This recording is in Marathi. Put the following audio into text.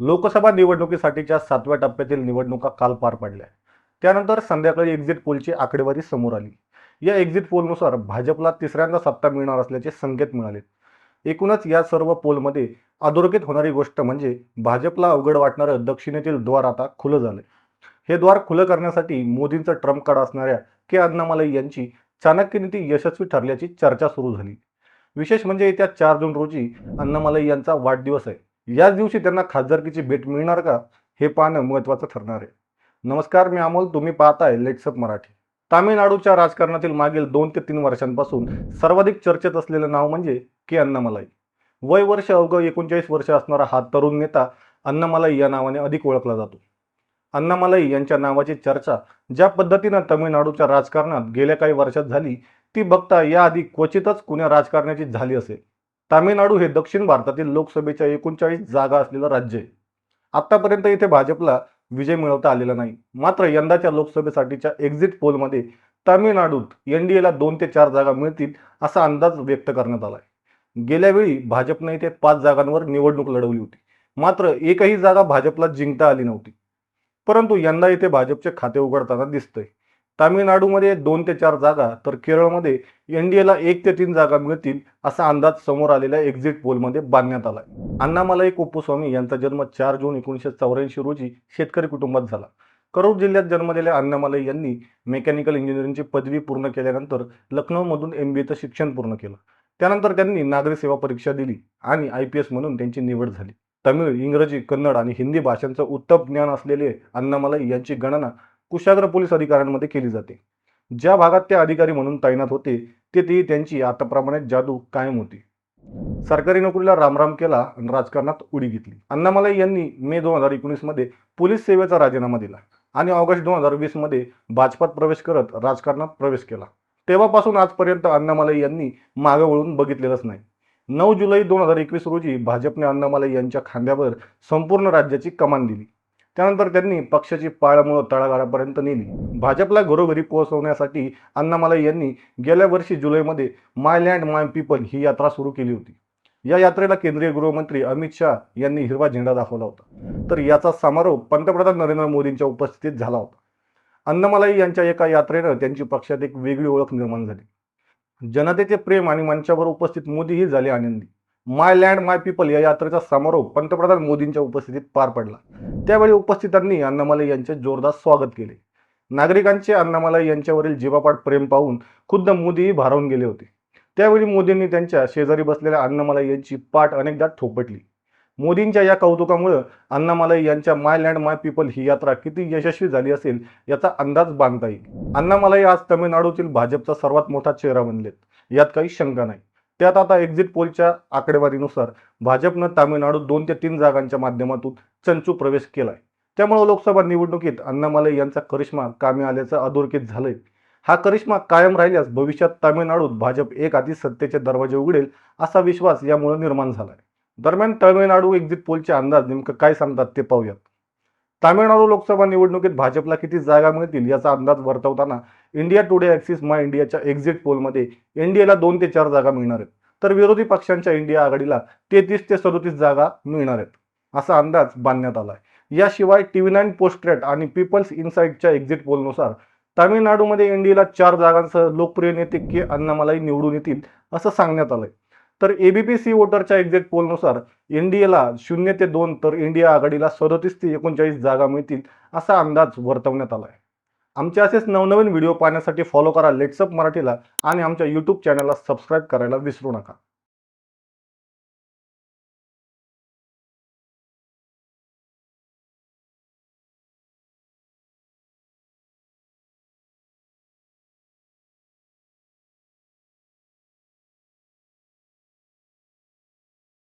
लोकसभा निवडणुकीसाठीच्या सातव्या टप्प्यातील निवडणुका काल पार पडल्या. त्यानंतर संध्याकाळी एक्झिट पोलची आकडेवारी समोर आली. या एक्झिट पोलनुसार भाजपला तिसऱ्यांदा सत्ता मिळणार असल्याचे संकेत मिळाले. एकूणच या सर्व पोलमध्ये अधोरेखित होणारी गोष्ट म्हणजे भाजपला अवघड वाटणारं दक्षिणेतील द्वार आता खुलं झालंय. हे द्वार खुलं करण्यासाठी मोदींचं ट्रम्प कार्ड असणाऱ्या के अण्णामलई यांची चाणक्य नीती यशस्वी ठरल्याची चर्चा सुरू झाली. विशेष म्हणजे येत्या चार जून रोजी अण्णामलई यांचा वाढदिवस आहे. याच दिवशी त्यांना खासदारकीची भेट मिळणार का? हे पाहणं महत्त्वाचं ठरणार आहे. नमस्कार मी अमोल. तुम्ही पाहताय लेट्सअप मराठी. तामिळनाडूच्या राजकारणातील मागील दोन ते तीन वर्षांपासून सर्वाधिक चर्चेत असलेलं नाव म्हणजे के. अण्णामलाई वय वर्ष अवघं एकोणचाळीस वर्ष असणारा हा तरुण नेता अण्णामलाई या नावाने अधिक ओळखला जातो. अन्नामलाई यांच्या नावाची चर्चा ज्या पद्धतीनं तमिळनाडूच्या राजकारणात गेल्या काही वर्षात झाली ती बघता याआधी क्वचितच कुण्या राजकारण्याची झाली असेल. तामिळनाडू हे दक्षिण भारतातील लोकसभेच्या एकोणचाळीस जागा असलेलं राज्य आहे. आतापर्यंत इथे भाजपला विजय मिळवता आलेला नाही. मात्र यंदाच्या लोकसभेसाठीच्या एक्झिट पोलमध्ये तामिळनाडूत एनडीएला दोन ते चार जागा मिळतील असा अंदाज व्यक्त करण्यात आला आहे गेल्यावेळी भाजपने इथे पाच जागांवर निवडणूक लढवली होती. मात्र एकही जागा भाजपला जिंकता आली नव्हती. परंतु यंदा इथे भाजपचे खाते उघडताना दिसतंय. तामिळनाडूमध्ये दोन ते चार जागा तर केरळमध्ये एनडीएला एक ते तीन जागा मिळतील असा अंदाज समोर आलेल्या एक्झिट पोलमध्ये बांधण्यात आलाय. अण्णामलाई कुप्पूस्वामी यांचा जन्म चार जून एकोणीसशे चौऱ्याऐंशी रोजी शेतकरी कुटुंबात झाला. करूर जिल्ह्यात जन्मलेल्या अण्णामलाई यांनी मेकॅनिकल इंजिनिअरिंगची पदवी पूर्ण केल्यानंतर लखनौमधून एम बी एचं शिक्षण पूर्ण केलं. त्यानंतर त्यांनी नागरी सेवा परीक्षा दिली आणि आय पी एस म्हणून त्यांची निवड झाली. तमिळ इंग्रजी कन्नड आणि हिंदी भाषांचं उत्तम ज्ञान असलेले अण्णामलाई यांची गणना कुशाग्र पोलीस अधिकाऱ्यांमध्ये केली जाते. ज्या भागात ते अधिकारी म्हणून तैनात होते तेथेही त्यांची आताप्रमाणे जादू कायम होती. सरकारी नोकरीला रामराम केला आणि राजकारणात उडी घेतली. अण्णामलाई यांनी मे दोन हजार एकोणीसमध्ये पोलीस सेवेचा राजीनामा दिला आणि ऑगस्ट दोन हजार वीसमध्ये भाजपात प्रवेश करत राजकारणात प्रवेश केला. तेव्हापासून आजपर्यंत अण्णामलाई यांनी मागं वळून बघितलेलंच नाही. नऊ जुलै दोन हजार एकवीस रोजी भाजपने अण्णामलाई यांच्या खांद्यावर संपूर्ण राज्याची कमान दिली. त्यानंतर त्यांनी पक्षाची पाळमुळं तळागाळापर्यंत नेली. भाजपला घरोघरी पोहोचवण्यासाठी अण्णामलाई यांनी गेल्या वर्षी जुलैमध्ये माय लँड माय पीपल ही यात्रा सुरू केली होती. या यात्रेला केंद्रीय गृहमंत्री अमित शहा यांनी हिरवा झेंडा दाखवला होता. तर याचा समारोप पंतप्रधान नरेंद्र मोदींच्या उपस्थितीत झाला होता. अन्नमलाई यांच्या एका यात्रेनं त्यांची पक्षात एक वेगळी ओळख निर्माण झाली. जनतेचे प्रेम आणि मंचावर उपस्थित मोदीही झाले आनंदी. माय लँड माय पीपल या यात्रेचा समारोप पंतप्रधान मोदींच्या उपस्थितीत पार पडला. त्यावेळी उपस्थितांनी अण्णामलाई यांचे जोरदार स्वागत केले. नागरिकांचे अण्णामलाई यांच्यावरील जीवापाठ प्रेम पाहून खुद्द मोदीही भारावून गेले होते. त्यावेळी मोदींनी त्यांच्या शेजारी बसलेल्या अण्णामलाई यांची पाठ अनेकदा ठोपटली. मोदींच्या या कौतुकामुळे अण्णामलाई यांच्या माय लँड माय पीपल ही यात्रा किती यशस्वी झाली असेल याचा अंदाज बांधता येईल. अण्णामलाई आज तमिळनाडूतील भाजपचा सर्वात मोठा चेहरा बनलेत. यात काही शंका नाही. त्यात आता एक्झिट पोलच्या आकडेवारीनुसार भाजपनं तामिळनाडूत दोन ते तीन जागांच्या माध्यमातून चंचू प्रवेश केलाय. त्यामुळे लोकसभा निवडणुकीत अण्णामलाई यांचा करिश्मा कामी आल्याचं अधोरेखित झालंय. हा करिश्मा कायम राहिल्यास भविष्यात तामिळनाडूत भाजप एक आधी सत्तेचे दरवाजे उघडेल असा विश्वास यामुळे निर्माण झालाय. दरम्यान तामिळनाडू एक्झिट पोलचे अंदाज नेमकं काय सांगतात ते पाहूयात. तामिळनाडू लोकसभा निवडणुकीत भाजपला किती जागा मिळतील याचा अंदाज वर्तवताना इंडिया टुडे ॲक्सिस माय इंडियाच्या एक्झिट पोलमध्ये एनडीएला दोन ते चार जागा मिळणार आहेत. तर विरोधी पक्षांच्या इंडिया आघाडीला तेहतीस ते सदोतीस जागा मिळणार आहेत. असा अंदाज बांधण्यात आला आहे याशिवाय टी व्ही नाईन पोस्ट्रेट आणि पीपल्स इन्साईटच्या एक्झिट पोलनुसार तामिळनाडूमध्ये एनडीएला चार जागांसह लोकप्रिय नेते के अन्नामलाई निवडून येतील असं सांगण्यात आलंय. तर एबीपी सी वोटरच्या एक्झिट पोलनुसार एनडीएला शून्य ते दोन तर इंडिया आघाडीला सदोतीस ते एकोणचाळीस जागा मिळतील असा अंदाज वर्तवण्यात आला आहे आमचे असेच नवनवीन व्हिडिओ पाहण्यासाठी फॉलो करा लेट्सअप मराठीला आणि आमच्या यूट्यूब चॅनलला सबस्क्राईब करायला विसरू नका.